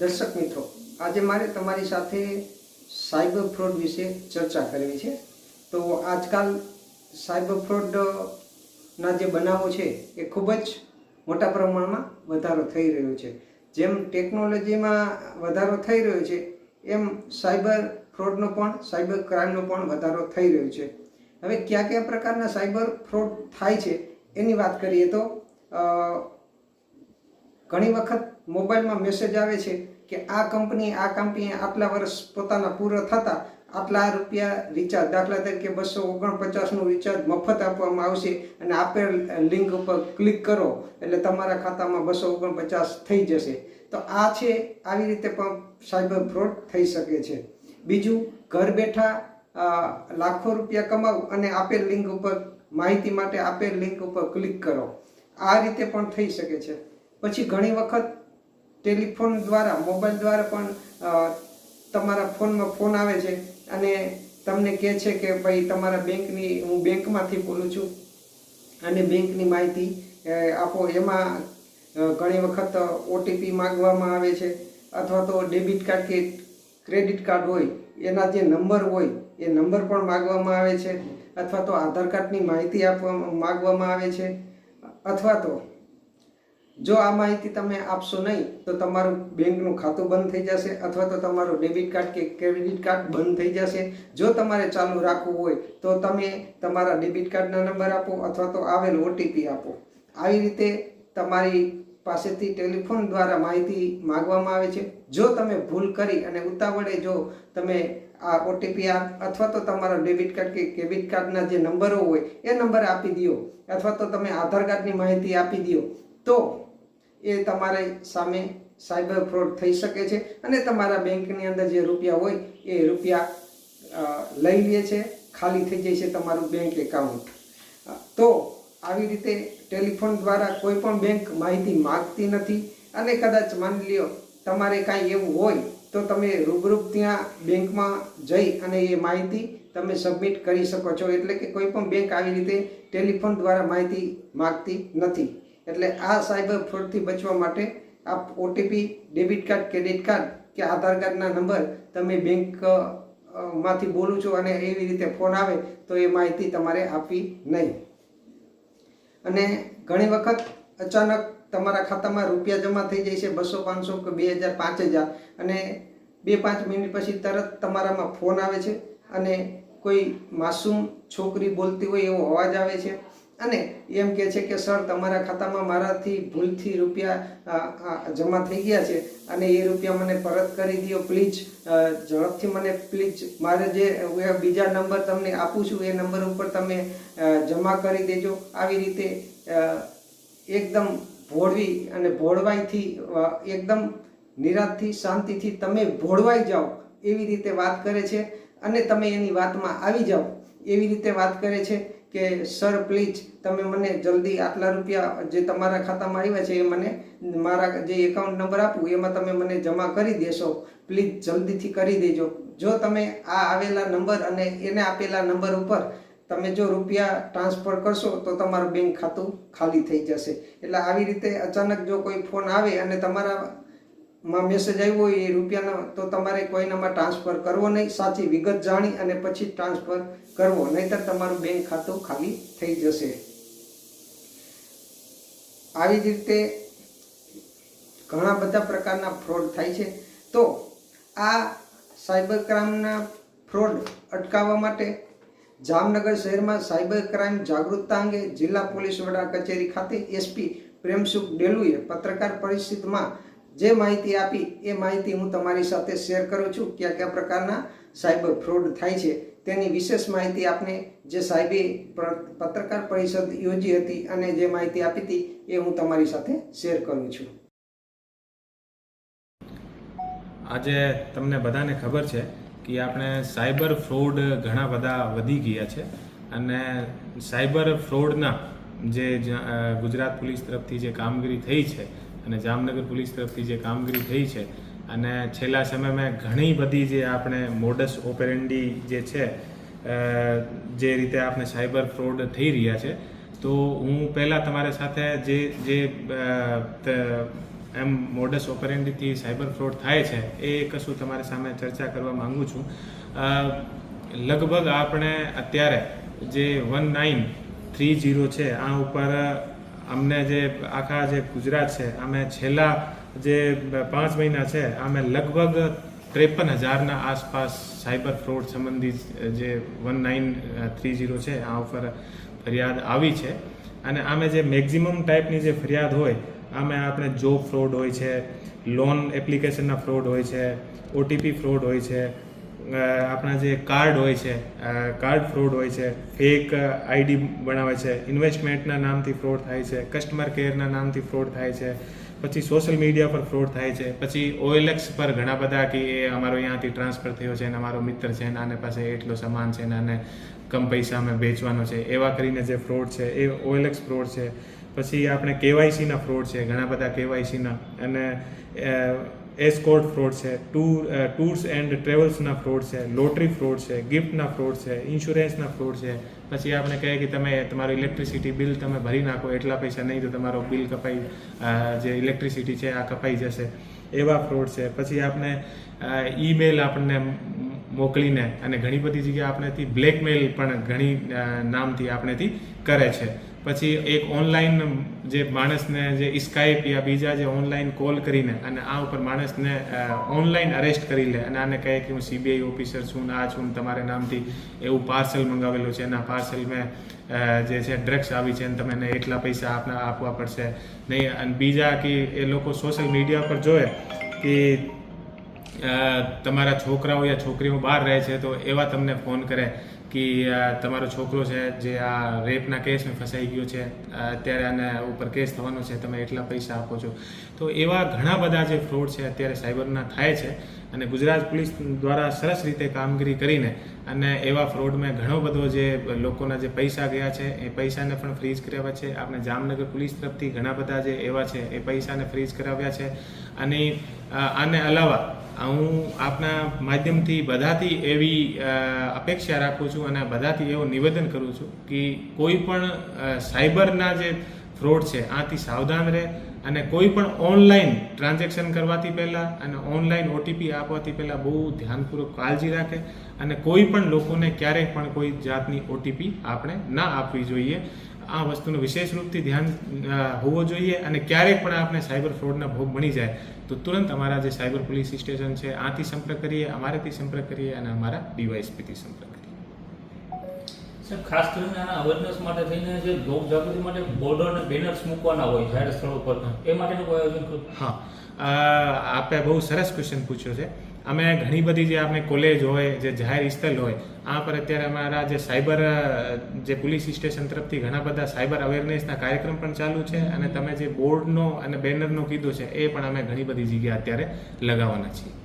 દર્શક મિત્રો, આજે મારે તમારી સાથે સાયબર ફ્રોડ વિશે ચર્ચા કરવી છે. તો આજકાલ સાયબર ફ્રોડના જે બનાવો છે, એ ખૂબ જ મોટા પ્રમાણમાં વધારો થઈ રહ્યો છે. જેમ ટેકનોલોજીમાં વધારો થઈ રહ્યો છે, એમ સાયબર ફ્રોડનો પણ, સાયબર ક્રાઇમનો પણ વધારો થઈ રહ્યો છે. હવે કયા કયા પ્રકારના સાયબર ફ્રોડ થાય છે, એની વાત કરીએ તો ઘણી વખત મોબાઈલમાં મેસેજ આવે છે કે આ કંપની આ કંપનીએ આટલા વર્ષ પોતાના પૂરા થતા આટલા રૂપિયા રિચાર્જ દાખલા તરીકે બસો ઓગણપચાસનું રિચાર્જ મફત આપવામાં આવશે અને આપેલ લિંક ઉપર ક્લિક કરો એટલે તમારા ખાતામાં બસો ઓગણપચાસ થઈ જશે. તો આ છે, આવી રીતે પણ સાયબર ફ્રોડ થઈ શકે છે. બીજું, ઘર બેઠા લાખો રૂપિયા કમાવું અને આપેલ લિંક ઉપર, માહિતી માટે આપેલ લિંક ઉપર ક્લિક કરો. આ રીતે પણ થઈ શકે છે. પછી ઘણી વખત ટેલિફોન દ્વારા, મોબાઈલ દ્વારા પણ તમારા ફોનમાં ફોન આવે છે અને તમને કહે છે કે ભાઈ તમારા બેંકની, હું બેંકમાંથી બોલું છું અને બેંકની માહિતી આપો. એમાં ઘણી વખત ઓટીપી માંગવામાં આવે છે અથવા તો ડેબિટ કાર્ડ કે ક્રેડિટ કાર્ડ હોય, એના જે નંબર હોય, એ નંબર પણ માગવામાં આવે છે અથવા તો આધાર કાર્ડની માહિતી આપવા માગવામાં આવે છે અથવા તો જો આ માહિતી તમે આપશો નહીં, તો તમારું બેંકનું ખાતું બંધ થઈ જશે અથવા તો તમારું ડેબિટ કાર્ડ કે ક્રેડિટ કાર્ડ બંધ થઈ જશે. જો તમારે ચાલુ રાખવું હોય, તો તમે તમારા ડેબિટ કાર્ડના નંબર આપો અથવા તો આવેલ ઓટીપી આપો. આવી રીતે તમારી પાસેથી ટેલિફોન દ્વારા માહિતી માગવામાં આવે છે. જો તમે ભૂલ કરી અને ઉતાવળે જો તમે આ ઓટીપી આપ અથવા તો તમારા ડેબિટ કાર્ડ કે ક્રેડિટ કાર્ડના જે નંબરો હોય, એ નંબર આપી દો અથવા તો તમે આધાર કાર્ડની માહિતી આપી દો તો એ તમારે સામે સાયબર ફ્રોડ થઈ શકે છે અને તમારા બેંકની અંદર જે રૂપિયા હોય એ રૂપિયા લઈ લે છે, ખાલી થઈ જાય છે તમારું બેંક એકાઉન્ટ. તો આવી રીતે ટેલિફોન દ્વારા કોઈ પણ બેંક માહિતી માગતી નથી અને કદાચ માની લ્યો તમારે કાંઈ એવું હોય તો તમે રૂબરૂપ ત્યાં બેંકમાં જઈ અને એ માહિતી તમે સબમિટ કરી શકો છો. એટલે કે કોઈ પણ બેંક આવી રીતે ટેલિફોન દ્વારા માહિતી માગતી નથી. એટલે આ સાયબર ફ્રોડથી બચવા માટે આ OTP debit card, credit card કે આધાર કાર્ડના નંબર તમે બેંકમાંથી બોલું છું અને એવી રીતે ફોન આવે તો એ માહિતી તમારે આપવી નહીં. અને ઘણી વખત અચાનક તમારા ખાતામાં રૂપિયા જમા થઈ જાય છે બસો, પાંચસો કે બે હજાર, પાંચ હજાર અને બે, પાંચ મિનિટ પછી તરત તમારામાં ફોન આવે છે અને કોઈ માસૂમ છોકરી બોલતી હોય એવો અવાજ આવે છે. અને એમ કહે છે કે, સર, તમારા ખાતામાં મારાથી ભૂલથી રૂપિયા જમા થઈ ગયા છે અને એ રૂપિયા મને પરત કરી દો, પ્લીઝ. ઝડપથી મને, પ્લીઝ, મારે જે બીજા નંબર તમને આપું છું, એ નંબર ઉપર તમે જમા કરી દેજો. આવી રીતે એકદમ ભોળવી અને ભોળવાઈથી એકદમ નિરાશથી શાંતિથી તમે ભોળવાઈ જાઓ એવી રીતે વાત કરે છે અને તમે એની વાતમાં આવી જાઓ એવી રીતે વાત કરે છે. કે સર પ્લીઝ તમે મને જલ્દી આટલા રૂપિયા જે તમારા ખાતામાં આવ્યા છે એ મને મારા જે એકાઉન્ટ નંબર આપું, એમાં તમે મને જમા કરી દેશો. પ્લીઝ જલ્દીથી કરી દેજો. જો તમે આ આવેલા નંબર અને એને આપેલા નંબર ઉપર તમે જો રૂપિયા ટ્રાન્સફર કરશો, તો તમારું બેંક ખાતું ખાલી થઈ જશે. એટલે આવી રીતે અચાનક જો કોઈ ફોન આવે અને તમારા માં મેસેજ આવ્યો એ રૂપિયાનો, તો તમારે કોઈનામાં ટ્રાન્સફર કરવો નહીં, સાચી વિગત જાણી અને પછી ટ્રાન્સફર કરવો. નહીતર તમારું બેંક ખાતું ખાલી થઈ જશે. આવી જ રીતે ઘણા બધા પ્રકારના ફ્રોડ થાય છે. તો આ સાયબર ક્રાઇમના ફ્રોડ અટકાવવા માટે જામનગર શહેરમાં સાયબર ક્રાઇમ જાગૃતતા અંગે જિલ્લા પોલીસ વડા કચેરી ખાતે એસપી પ્રેમસુખ ડેલુએ પત્રકાર પરિષદમાં જે માહિતી આપી, એ માહિતી હું તમારી સાથે શેર કરું છું કયા કયા પ્રકારના સાયબર ફ્રોડ થાય છે. તેની વિશેષ માહિતી આપને જે સાહેબે પત્રકાર પરિષદ યોજી હતી અને જે માહિતી આપી હતી, એ હું તમારી સાથે શેર કરું છું. આજે તમને બધાને ખબર છે કે આપણે સાયબર ફ્રોડ ઘણા બધા વધી ગયા છે અને સાયબર ફ્રોડના જ- ગુજરાત પોલીસ તરફથી જે કામગીરી થઈ છે અને જામનગર પોલીસ તરફથી જે કામગીરી થઈ છે અને છેલ્લા સમયમાં ઘણી બધી જે આપણે મોડસ ઓપેરેન્ડી જે છે જે રીતે આપણે સાયબર ફ્રોડ થઈ રહ્યા છે, તો હું પહેલાં તમારી સાથે જે જે એમ મોડસ ઓપરેન્ડીથી સાયબર ફ્રોડ થાય છે, એ કશું તમારી સામે ચર્ચા કરવા માગું છું. લગભગ આપણે અત્યારે જે વન નાઇન થ્રી જીરો છે, આ ઉપર અમને જે આખા જે ગુજરાત છે, અમે છેલ્લા જે પાંચ મહિના છે, અમે લગભગ ત્રેપન હજારના આસપાસ સાયબર ફ્રોડ સંબંધિત જે વન નાઇન થ્રી જીરો છે, આ ઉપર ફરિયાદ આવી છે. અને આમે જે મેક્ઝિમમ ટાઈપની જે ફરિયાદ હોય, આમે આપણે જોબ ફ્રોડ હોય છે, લોન એપ્લિકેશનના ફ્રોડ હોય છે, ઓટીપી ફ્રોડ હોય છે આપણા જે કાર્ડ હોય છે કાર્ડ ફ્રોડ હોય છે, ફેક આઈડી બનાવે છે, ઇન્વેસ્ટમેન્ટના નામથી ફ્રોડ થાય છે, કસ્ટમર કેરના નામથી ફ્રોડ થાય છે, પછી સોશિયલ મીડિયા પર ફ્રોડ થાય છે, પછી ઓએલએક્સ પર ઘણા બધા કે એ અમારો અહીંયાથી ટ્રાન્સફર થયો છે અને અમારો મિત્ર છે અને આને પાસે એટલો સામાન છે અને કમ પૈસા અમે વેચવાનો છે, એવા કરીને જે ફ્રોડ છે, એ ઓએલએક્સ ફ્રોડ છે, પછી આપણે કેવાયસીના ફ્રોડ છે, ઘણા બધા કેવાયસીના અને એસ્કોર્ટ ફ્રોડ છે ટૂર ટૂર્સ એન્ડ ટ્રેવલ્સના ફ્રોડ છે લોટરી ફ્રોડ છે ગિફ્ટના ફ્રોડ છે ઇન્સ્યોરન્સના ફ્રોડ છે. પછી આપણે કહે કે તમે તમારું ઇલેક્ટ્રિસિટી બિલ તમે ભરી નાખો, એટલા પૈસા નહીં તો તમારો બિલ કપાઈ જે ઇલેક્ટ્રિસિટી છે આ કપાઈ જશે. એવા ફ્રોડ છે. પછી આપણે ઈમેલ આપણને મોકલીને અને ઘણી બધી જગ્યાએ આપણેથી બ્લેકમેલ પણ ઘણી નામથી આપણેથી કરે છે. પછી એક ઓનલાઈન જે માણસને જે સ્કાઈપ યા બીજા જે ઓનલાઈન કોલ કરીને અને આ ઉપર માણસને ઓનલાઈન અરેસ્ટ કરી લે. અને આને કહે કે હું સીબીઆઈ ઓફિસર છું ને આ છું ને તમારે નામથી એવું પાર્સલ મંગાવેલું છે. એના પાર્સલ મેં જે છે ડ્રગ્સ આવી છે અને તમે એને એટલા પૈસા આપના, આપવા પડશે. નહીં, અને બીજા કે એ લોકો સોશિયલ મીડિયા પર જોવે કે તમારા છોકરાઓ યા છોકરીઓ બહાર રહે છે તો એવા તમને ફોન કરે. કે તમારો છોકરો છે જે આ રેપના કેસમાં ફસાઈ ગયો છે, અત્યારે આને ઉપર કેસ થવાનો છે, તમે એટલા પૈસા આપો છો. તો એવા ઘણા બધા જે ફ્રોડ છે અત્યારે સાયબરના થાય છે અને ગુજરાત પોલીસ દ્વારા સરસ રીતે કામગીરી કરીને અને એવા ફ્રોડમાં ઘણો બધો જે લોકોના જે પૈસા ગયા છે, એ પૈસાને પણ ફ્રીઝ કરાવ્યા છે. આપણે જામનગર પોલીસ તરફથી ઘણા બધા જે એવા છે, એ પૈસાને ફ્રીઝ કરાવ્યા છે. અને આને અલાવા હું આપના માધ્યમથી બધાથી એવી અપેક્ષા રાખું છું અને બધાથી એવું નિવેદન કરું છું કે કોઈ પણ સાયબરના જે ફ્રોડ છે, આથી સાવધાન રહે અને કોઈ પણ ઓનલાઈન ટ્રાન્ઝેક્શન કરવાથી પહેલાં અને ઓનલાઈન ઓટીપી આપવાથી પહેલાં બહુ ધ્યાનપૂર્વક કાળજી રાખે અને કોઈ પણ લોકોને ક્યારેય પણ કોઈ જાતની ઓટીપી આપણે ના આપવી જોઈએ. આ વસ્તુનું વિશેષ રૂપથી ધ્યાન હોવો જોઈએ અને ક્યારેક પણ આપણે સાયબર ફ્રોડના ભોગ બની જાય તો તુરંત અમારા જે સાયબર પોલીસ સ્ટેશન છે આથી સંપર્ક કરીએ અમારેથી સંપર્ક કરીએ અને અમારા ડીવાયસપીથી સંપર્ક કરીએ. ખાસ કરીને આના અવેરનેસ માટે થઈને જે લોક જાગૃતિ માટે બોર્ડર અને બેનર્સ મૂકવાના હોય જાહેર સ્થળો પર એ માટેનું કોઈ આયોજન હા. આપે બહુ સરસ ક્વેશ્ચન પૂછ્યો છે. અમે ઘણી બધી જે આપણે કોલેજ હોય, જે જાહેર સ્થળ હોય, આ પર અત્યારે અમારા જે સાયબર જે પોલીસ સ્ટેશન તરફથી ઘણા બધા સાયબર અવેરનેસના કાર્યક્રમ પણ ચાલુ છે અને તમે જે બોર્ડનો અને બેનરનો કીધું છે, એ પણ અમે ઘણી બધી જગ્યાએ અત્યારે લગાવવાના છીએ.